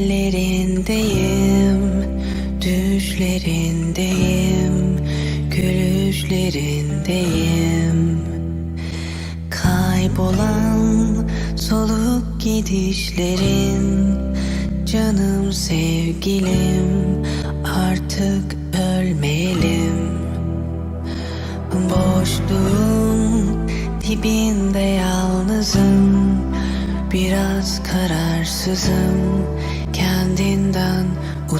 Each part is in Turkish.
Hayallerindeyim, düşlerindeyim, gülüşlerindeyim. Kaybolan soluk gidişlerin Canım sevgilim artık ölmeyelim. Boşluğun dibinde yalnızım Biraz kararsızım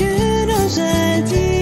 you knows I did.